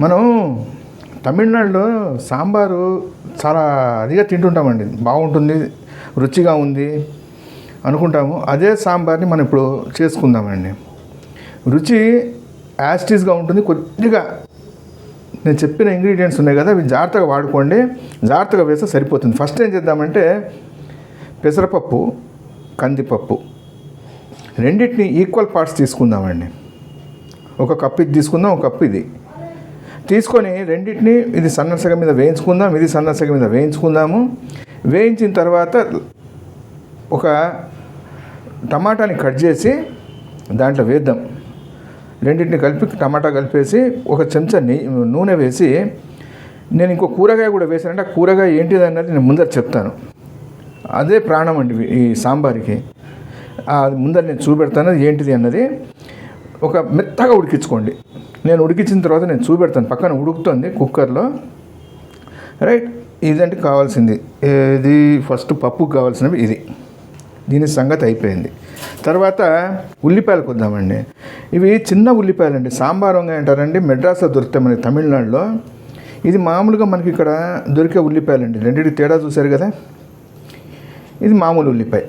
మనం తమిళనాడులో సాంబారు చాలా అదిగా తింటుంటామండి. బాగుంటుంది రుచిగా ఉంది అనుకుంటాము. అదే సాంబార్ని మనం ఇప్పుడు చేసుకుందామండి. రుచి యాస్టీస్గా ఉంటుంది. కొద్దిగా నేను చెప్పిన ఇంగ్రీడియంట్స్ ఉన్నాయి కదా అవి జాగ్రత్తగా వాడుకోండి. జాగ్రత్తగా వేస్తే సరిపోతుంది. ఫస్ట్ ఏం చేద్దామంటే పెసరపప్పు కందిపప్పు రెండింటిని ఈక్వల్ పార్ట్స్ తీసుకుందామండి. ఒక కప్పు ఇది తీసుకుందాం ఒక కప్పు ఇది. తీసుకొని రెండింటిని ఇది సన్నసగ మీద వేయించుకుందాం ఇది సన్నసగ మీద వేయించుకుందాము. వేయించిన తర్వాత ఒక టమాటాని కట్ చేసి దాంట్లో వేద్దాం. రెండింటిని కలిపి టమాటా కలిపేసి ఒక చెంచా నూనె వేసి నేను ఇంకో కూరగాయ కూడా వేసానంటే ఆ కూరగాయ ఏంటిది అన్నది నేను ముందర చెప్తాను. అదే ప్రాణం అండి ఈ సాంబార్కి. అది ముందర నేను చూపెడతాను ఏంటిది అన్నది ఒక మెత్తగా ఉడికించుకోండి. నేను ఉడికించిన తర్వాత నేను చూపెడతాను. పక్కన ఉడుకుతుంది కుక్కర్లో. రైట్? ఇదంటే కావాల్సింది. ఇది ఫస్ట్ పప్పుకు కావాల్సినవి ఇది. దీని సంగతి అయిపోయింది. తర్వాత ఉల్లిపాయలు కొద్దామండి. ఇవి చిన్న ఉల్లిపాయలు అండి సాంబార్ వంకాయ అంటారండి. మెడ్రాస్లో దొరుకుతాయి మనకి తమిళనాడులో. ఇది మామూలుగా మనకి ఇక్కడ దొరికే ఉల్లిపాయలు అండి రెండింటికి తేడా చూశారు కదా? ఇది మామూలు ఉల్లిపాయ.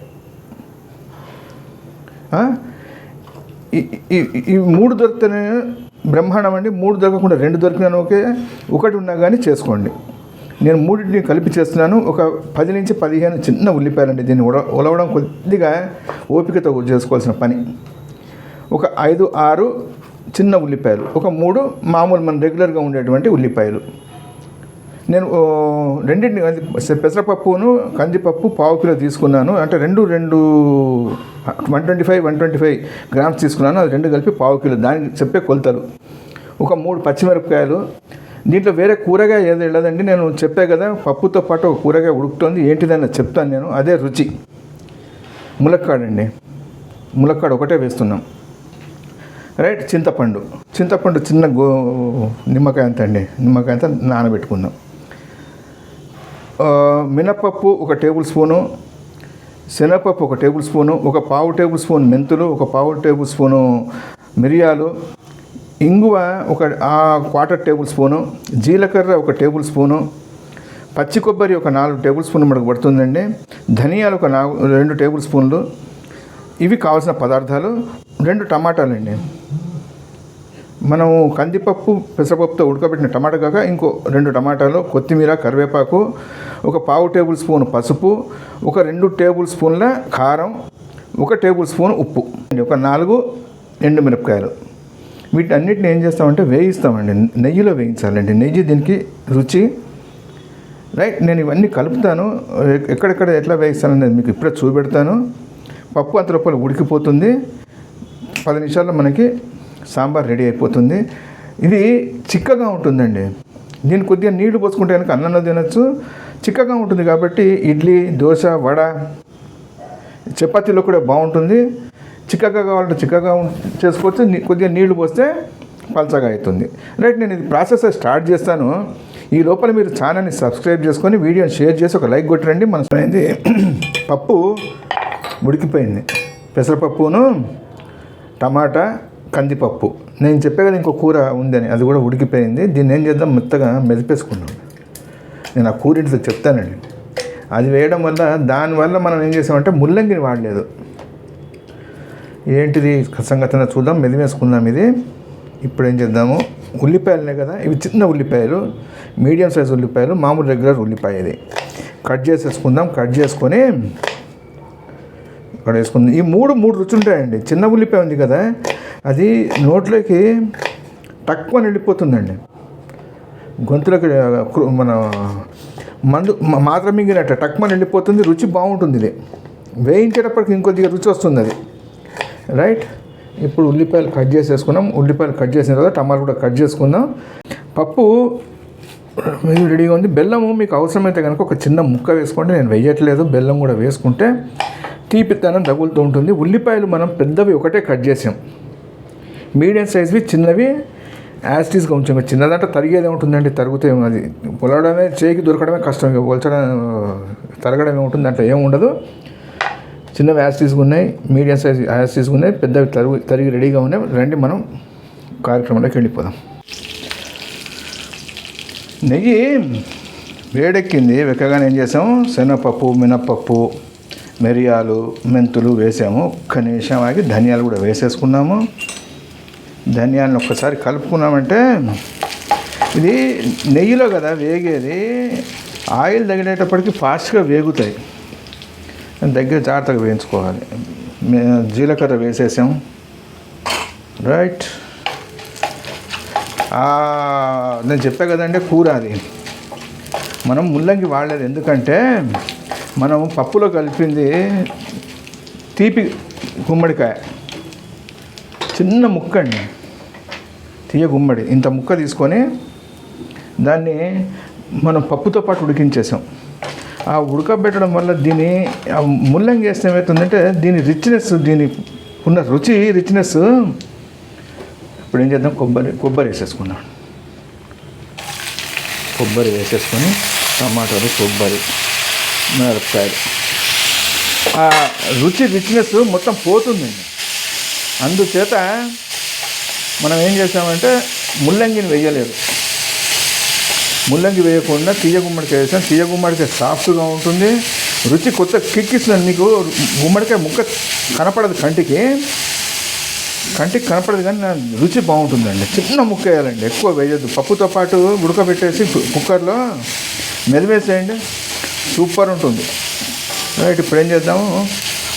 ఈ- ఈ మూడు దొరికితేనే బ్రహ్మాండం అండి మూడు దొరకకుండా రెండు దొరికినా ఓకే. ఒకటి ఉన్నా కానీ చేసుకోండి. నేను మూడింటిని కలిపి చేస్తున్నాను. ఒక పది నుంచి పదిహేను చిన్న ఉల్లిపాయలండి దీన్ని ఉడ ఉలవడం కొద్దిగా ఓపికతో చేసుకోవాల్సిన పని. ఒక ఐదు ఆరు చిన్న ఉల్లిపాయలు. ఒక మూడు మామూలు మన రెగ్యులర్గా ఉండేటువంటి ఉల్లిపాయలు. నేను రెండింటిని పెసరపప్పును కందిపప్పు పావు కిలో తీసుకున్నాను. అంటే రెండు రెండు one twenty five one twenty five grams తీసుకున్నాను. అది రెండు కలిపి పావు కిలో. దానికి చెప్పే కొలతలు. ఒక మూడు పచ్చిమిరపకాయలు. దీంట్లో వేరే కూరగాయ ఏది వెళ్ళదండి నేను చెప్పే కదా పప్పుతో పాటు ఒక కూరగాయ ఉడుకుతుంది. ఏంటిదని చెప్తాను నేను. అదే రుచి. ములక్కాడండి. ములక్కాడ ఒకటే వేస్తున్నాం. రైట్ చింతపండు. చింతపండు చిన్న గో నిమ్మకాయ అంత అండి. నిమ్మకాయ అంతా నానబెట్టుకుందాం మినపప్పు ఒక టేబుల్ స్పూను శనగపప్పు ఒక టేబుల్ స్పూను ఒక పావు టేబుల్ స్పూన్ మెంతులు ఒక పావు టేబుల్ స్పూను మిరియాలు ఇంగువ ఒక క్వార్టర్ టేబుల్ స్పూను జీలకర్ర ఒక టేబుల్ స్పూను పచ్చి కొబ్బరి ఒక నాలుగు టేబుల్ స్పూన్లు మనకు పడుతుందండి ధనియాలు ఒక నాలుగు రెండు టేబుల్ స్పూన్లు ఇవి కావాల్సిన పదార్థాలు రెండు టమాటాలు అండి మనము కందిపప్పు పెసరపప్పుతో ఉడకబెట్టిన టమాటా కాక ఇంకో రెండు టమాటాలు కొత్తిమీర కరివేపాకు ఒక పావు టేబుల్ స్పూన్ పసుపు ఒక రెండు టేబుల్ స్పూన్ల కారం ఒక టేబుల్ స్పూన్ ఉప్పు ఒక నాలుగు ఎండు మిరపకాయలు. వీటన్నిటిని ఏం చేస్తామంటే వేయిస్తామండి. నెయ్యిలో వేయించాలండి. నెయ్యి దీనికి రుచి. రైట్ నేను ఇవన్నీ కలుపుతాను. ఎక్కడెక్కడ ఎట్లా వేయిస్తాననేది మీకు ఇప్పుడే చూపెడతాను. పప్పు అంత లోపల ఉడికిపోతుంది. పది నిమిషాల్లో మనకి సాంబార్ రెడీ అయిపోతుంది. ఇది చిక్కగా ఉంటుందండి. దీన్ని కొద్దిగా నీళ్ళు పోసుకుంటే కనుక అన్నంలో తినచ్చు. చిక్కగా ఉంటుంది కాబట్టి ఇడ్లీ దోశ వడ చపాతీలో కూడా బాగుంటుంది. చిక్కగా కావాలంటే చిక్కగా చేసుకోవచ్చు. కొద్దిగా నీళ్ళు పోస్తే పలచగా అవుతుంది. రైట్ నేను ఇది ప్రాసెస్ స్టార్ట్ చేస్తాను. ఈ లోపల మీరు ఛానల్ని సబ్స్క్రైబ్ చేసుకొని వీడియోని షేర్ చేసి ఒక లైక్ కొట్టండి. మన అయింది పప్పు ఉడికిపోయింది పెసరపప్పును టమాటా కందిపప్పు. నేను చెప్పే కదా ఇంకో కూర ఉందని అది కూడా ఉడికిపోయింది. దీన్ని ఏం చేద్దాం? మెత్తగా మెదిపేసుకున్నాం నేను ఆ కూర ఇంటితో చెప్తానండి. అది వేయడం వల్ల దానివల్ల మనం ఏం చేసామంటే ముల్లంగిని వాడలేదు. ఏంటిది? సంగతి చూద్దాం. మెదివేసుకుందాం ఇది. ఇప్పుడు ఏం చేద్దాము? ఉల్లిపాయలునే కదా ఇవి చిన్న ఉల్లిపాయలు మీడియం సైజ్ ఉల్లిపాయలు మామూలు రెగ్యులర్ ఉల్లిపాయ ఇది. కట్ చేసేసుకుందాం. కట్ చేసుకొని ఇక్కడ వేసుకుందాం. ఈ మూడు మూడు రుచులు ఉంటాయండి చిన్న ఉల్లిపాయ ఉంది కదా అది నోట్లోకి తక్కువ వెళ్ళిపోతుందండి గొంతులకు మన మందు మాత్రం మింగినట్ట టక్మని వెళ్ళిపోతుంది రుచి బాగుంటుంది ఇది. వేయించేటప్పటికి ఇంకొద్దిగా రుచి వస్తుంది అది. రైట్? ఇప్పుడు ఉల్లిపాయలు కట్ చేసేసుకున్నాం. ఉల్లిపాయలు కట్ చేసిన తర్వాత టమాటా కూడా కట్ చేసుకుందాం. పప్పు రెడీగా ఉంది. బెల్లము మీకు అవసరమైతే కనుక ఒక చిన్న ముక్క వేసుకోండి. నేను వేయట్లేదు. బెల్లం కూడా వేసుకుంటే తీపితనం తగులుతూ ఉంటుంది. ఉల్లిపాయలు మనం పెద్దవి ఒకటే కట్ చేసాం. మీడియం సైజ్వి చిన్నవి యాస్టీస్గా ఉంచాము చిన్నదంటే తరిగేది ఉంటుందండి తరుగుతే అది. పొలడమే చేయికి దొరకడమే కష్టం ఇక పోల్చడం తరగడం ఏముంటుంది అంటే ఏముండదు ఉండదు. చిన్నవి యాస్టీస్గా ఉన్నాయి మీడియం సైజ్ యాస్టీస్గా ఉన్నాయి పెద్దవి తరుగు తరిగి రెడీగా ఉన్నాయి. రండి మనం కార్యక్రమంలోకి వెళ్ళిపోదాం. నెయ్యి వేడెక్కింది వెక్కగానే ఏం చేసాము శనగపప్పు మినప్పప్పు మిరియాలు మెంతులు వేసాము. ఒక్క నిమిషం ఆగి ధనియాలు కూడా వేసేసుకున్నాము. ధనియాలను ఒక్కసారి కలుపుకున్నామంటే ఇది నెయ్యిలో కదా వేగేది ఆయిల్ తగిలేటప్పటికి ఫాస్ట్గా వేగుతాయి. దగ్గర జాగ్రత్తగా వేయించుకోవాలి. జీలకర్ర వేసేసాం. రైట్ నేను చెప్పా కదండి కూర అది. మనం ముల్లంగి వాడలేదు. ఎందుకంటే మనం పప్పులో కలిపింది తీపి గుమ్మడికాయ. చిన్న ముక్క అండి. తీయ గుమ్మడి. ఇంత ముక్క తీసుకొని దాన్ని మనం పప్పుతో పాటు ఉడికించేసాం. ఆ ఉడకబెట్టడం వల్ల దీని ముల్లంగి వేస్తే ఏమవుతుందంటే దీని రిచ్నెస్ దీని ఉన్న రుచి రిచ్నెస్ ఇప్పుడు ఏం చేద్దాం? కొబ్బరి కొబ్బరి వేసేసుకుందాం. కొబ్బరి వేసేసుకొని టమాటాలు కొబ్బరి మిరపకాయలు. ఆ రుచి రిచ్నెస్ మొత్తం పోతుందండి అందుచేత మనం ఏం చేసామంటే ముల్లంగిని వేయలేదు. ముల్లంగి వేయకుండా తీయ గుమ్మడికాయ వేసాం. తీయ గుమ్మడికాయ సాఫ్ట్గా ఉంటుంది. రుచి కొత్త కిక్కిస్తుంది మీకు గుమ్మడికాయ ముక్క కనపడదు కంటికి. కంటికి కనపడదు కానీ నా రుచి బాగుంటుందండి. చిన్న ముక్క వేయాలండి. ఎక్కువ వేయద్దు. పప్పుతో పాటు ఉడకబెట్టేసి కుక్కర్లో మెదివేసేయండి. సూపర్ ఉంటుంది. రైట్ ఇప్పుడు ఏం చేద్దాము?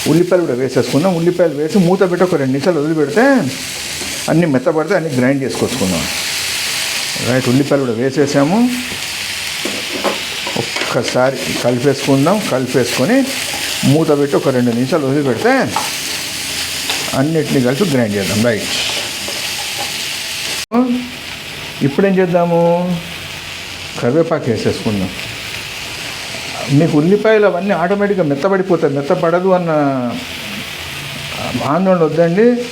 ఉల్లిపాయలు కూడా వేసేసుకుందాం. ఉల్లిపాయలు వేసి మూత పెట్టి ఒక రెండు నిమిషాలు వదిలిపెడితే అన్నీ మెత్తపడితే అన్నీ గ్రైండ్ చేసుకొచ్చుకుందాం. రైట్ ఉల్లిపాయలు కూడా వేసేసాము. ఒక్కసారి కలిపేసుకుందాం. కలిపేసుకొని మూత పెట్టి ఒక రెండు నిమిషాలు వదిలిపెడితే అన్నిటిని కలిపి గ్రైండ్ చేద్దాం. రైట్. ఇప్పుడేం చేద్దాము? కరివేపాకు వేసేసుకుందాం. మీకు ఉల్లిపాయలు అవన్నీ ఆటోమేటిక్గా మెత్తబడిపోతాయి. మెత్తపడదు అన్న ఆందోళన వద్దండి.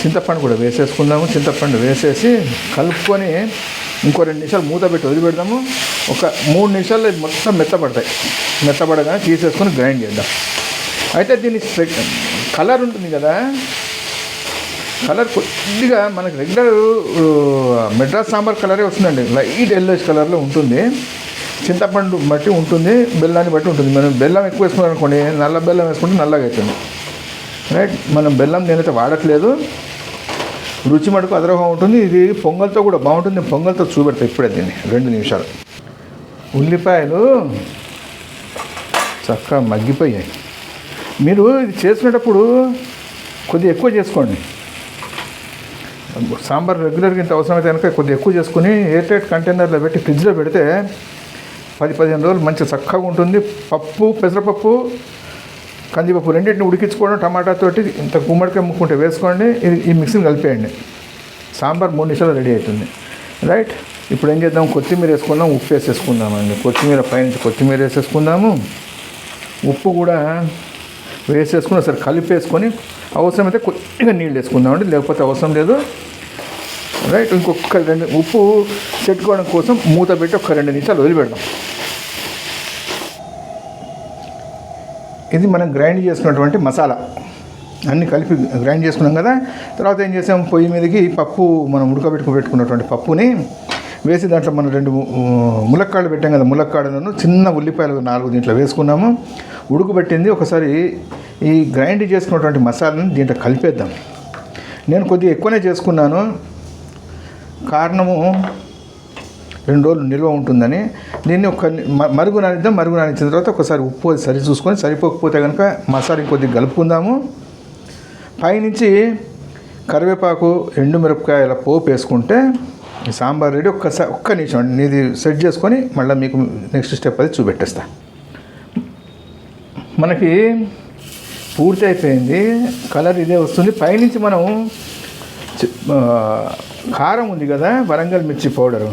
చింతపండు కూడా వేసేసుకుందాము. చింతపండు వేసేసి కలుపుకొని ఇంకో రెండు నిమిషాలు మూత పెట్టి వదిలిపెడదాము. ఒక మూడు నిమిషాలు మొత్తం మెత్తపడతాయి మెత్తపడగానే తీసేసుకొని గ్రైండ్ చేద్దాం. అయితే దీని కలర్ ఉంటుంది కదా. కలర్ కొద్దిగా మనకి రెగ్యులర్ మెడ్రాస్ సాంబార్ కలరే వస్తుందండి. లైట్ ఎల్లోస్ కలర్లో ఉంటుంది. చింతపండు బట్టి ఉంటుంది. బెల్లాన్ని బట్టి ఉంటుంది. మనం బెల్లం ఎక్కువ వేసుకున్నాం అనుకోండి నల్ల బెల్లం వేసుకుంటే నల్లగా అవుతుంది రైట్ మనం బెల్లం నేనైతే వాడట్లేదు. రుచి మటుకు అదరగా ఉంటుంది. ఇది పొంగల్తో కూడా బాగుంటుంది. పొంగల్తో చూపెడతా ఇప్పుడే దీన్ని. రెండు నిమిషాలు. ఉల్లిపాయలు చక్కగా మగ్గిపోయాయి. మీరు ఇది చేసుకునేటప్పుడు కొద్దిగా ఎక్కువ చేసుకోండి. సాంబార్ రెగ్యులర్గా ఇంత అవసరమైతే కనుక కొద్దిగా ఎక్కువ చేసుకుని ఎయిర్ టైట్ కంటైనర్లో పెట్టి ఫ్రిడ్జ్లో పెడితే పది పదిహేను రోజులు మంచి చక్కగా ఉంటుంది. పప్పు పెసరపప్పు కందిపప్పు రెండింటిని ఉడికించుకోవడం టమాటా తోటి ఇంత గుమ్మడికాయ ముక్కుంటే వేసుకోండి ఇది ఈ మిక్సీని కలిపేయండి. సాంబార్ మూడు నిమిషాలు రెడీ అవుతుంది. రైట్? ఇప్పుడు ఏం చేద్దాం? కొత్తిమీర వేసుకుందాం ఉప్పు వేసేసుకుందామండి. కొత్తిమీర పైనుంచి కొత్తిమీర వేసేసుకుందాము. ఉప్పు కూడా వేసేసుకుని సరే కలిపేసుకొని అవసరమైతే కొద్దిగా నీళ్ళు వేసుకుందామండి. లేకపోతే అవసరం లేదు. రైట్? ఇంకొక రెండు ఉప్పు చెట్టుకోవడం కోసం మూత పెట్టి ఒక రెండు నిమిషాలు వదిలిపెడదాం. ఇది మనం గ్రైండ్ చేసుకున్నటువంటి మసాలా. అన్ని కలిపి గ్రైండ్ చేసుకున్నాం కదా. తర్వాత ఏం చేసాం? పొయ్యి మీదకి పప్పు మనం ఉడకబెట్టుకు పెట్టుకున్నటువంటి పప్పుని వేసి దాంట్లో మనం రెండు ములక్కాడలు పెట్టాం కదా. ములక్కాడలను చిన్న ఉల్లిపాయలు నాలుగు దీంట్లో వేసుకున్నాము. ఉడకబెట్టింది. ఒకసారి ఈ గ్రైండ్ చేసుకున్నటువంటి మసాలాని దీంట్లో కలిపేద్దాం. నేను కొద్దిగా ఎక్కువనే చేసుకున్నాను. కారణము రెండు రోజులు నిల్వ ఉంటుందని దీన్ని ఒక మరుగు నానిద్దాం మరుగు నానించిన తర్వాత ఒకసారి ఉప్పు అది సరి చూసుకొని సరిపోకపోతే కనుక మసాలా కొద్దిగా కలుపుకుందాము. పైనుంచి కరివేపాకు ఎండు మిరపకాయల పోపు వేసుకుంటే సాంబార్ రెడీ. ఒక్కసారి ఒక్క నిమిషం అండి ఇది సెట్ చేసుకొని మళ్ళీ మీకు నెక్స్ట్ స్టెప్ అది చూపెట్టేస్తా. మనకి పూర్తి అయిపోయింది కలర్ ఇదే వస్తుంది. పైనుంచి మనం కారం ఉంది కదా వరంగల్ మిర్చి పౌడరు.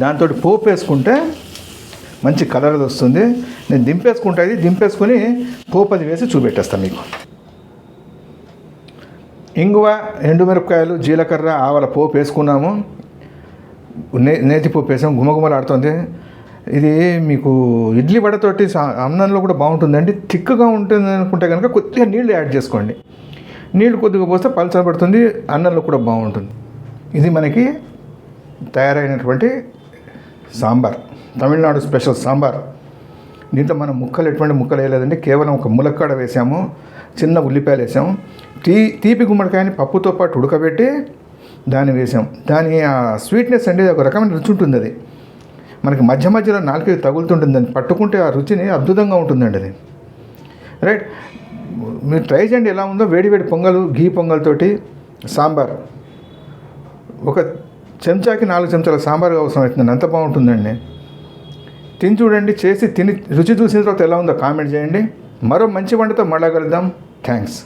దాంతో పోపు వేసుకుంటే మంచి కలర్ వస్తుంది. నేను దింపేసుకుంటా ఇది దింపేసుకొని పోపు అది వేసి చూపెట్టేస్తాను మీకు. ఇంగువ ఎండుమిరపకాయలు జీలకర్ర ఆవల పోపు వేసుకున్నాము. నే నేతి పోపు వేసాము గుమగుమలాడుతుంది ఇది మీకు ఇడ్లీ వడతోటి అన్నంలో కూడా బాగుంటుందండి. థిక్గా ఉంటుంది అనుకుంటే కనుక కొద్దిగా నీళ్ళు యాడ్ చేసుకోండి. నీళ్ళు కొద్దిగా పోస్తే పలచబడుతుంది అన్నంలో కూడా బాగుంటుంది. ఇది మనకి తయారైనటువంటి సాంబార్. తమిళనాడు స్పెషల్ సాంబార్. దీంట్లో మనం ముక్కలు ఎటువంటి ముక్కలు వేయలేదండి. కేవలం ఒక ములక్కాడ వేసాము చిన్న ఉల్లిపాయలు వేసాము. తీ తీపి గుమ్మడికాయని పప్పుతో పాటు ఉడకబెట్టి దాన్ని వేసాం దాని ఆ స్వీట్నెస్ అండి ఒక రకమైన రుచి ఉంటుంది అది. మనకి మధ్య మధ్యలో నాలుగు తగులుతుంటుంది దాన్ని. పట్టుకుంటే ఆ రుచిని అద్భుతంగా ఉంటుందండి అది. రైట్? మీరు ట్రై చేయండి ఎలా ఉందో. వేడి వేడి పొంగలు ఘీ పొంగల్తోటి సాంబార్. ఒక చెంచాకి నాలుగు చెంచాల సాంబార్ అవసరం అవుతుందండి అంత బాగుంటుందండి. తిని చూడండి చేసి తిని రుచి చూసిన తర్వాత ఎలా ఉందో కామెంట్ చేయండి. మరో మంచి వంటతో మళ్ళా కలుద్దాం. థ్యాంక్స్.